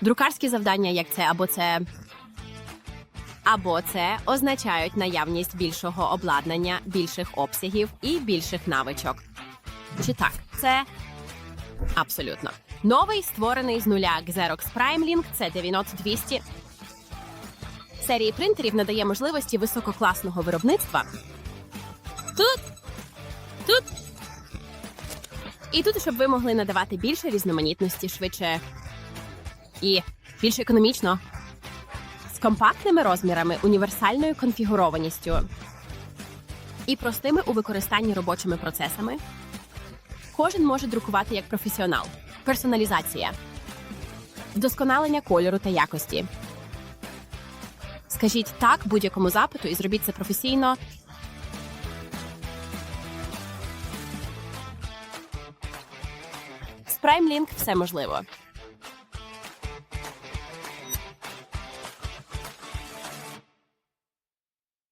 Друкарські завдання, як це або це. Або це означають наявність більшого обладнання, більших обсягів і більших навичок. Чи так? Це абсолютно. Новий створений з нуля Xerox PrimeLink це 90200 серії принтерів надає можливості висококласного виробництва. Тут, тут. І тут, щоб ви могли надавати більше різноманітності швидше і більш економічно, з компактними розмірами, універсальною конфігурованістю і простими у використанні робочими процесами. Кожен може друкувати як професіонал. Персоналізація, вдосконалення кольору та якості. Скажіть так будь-якому запиту і зробіть це професійно. З PrimeLink все можливо.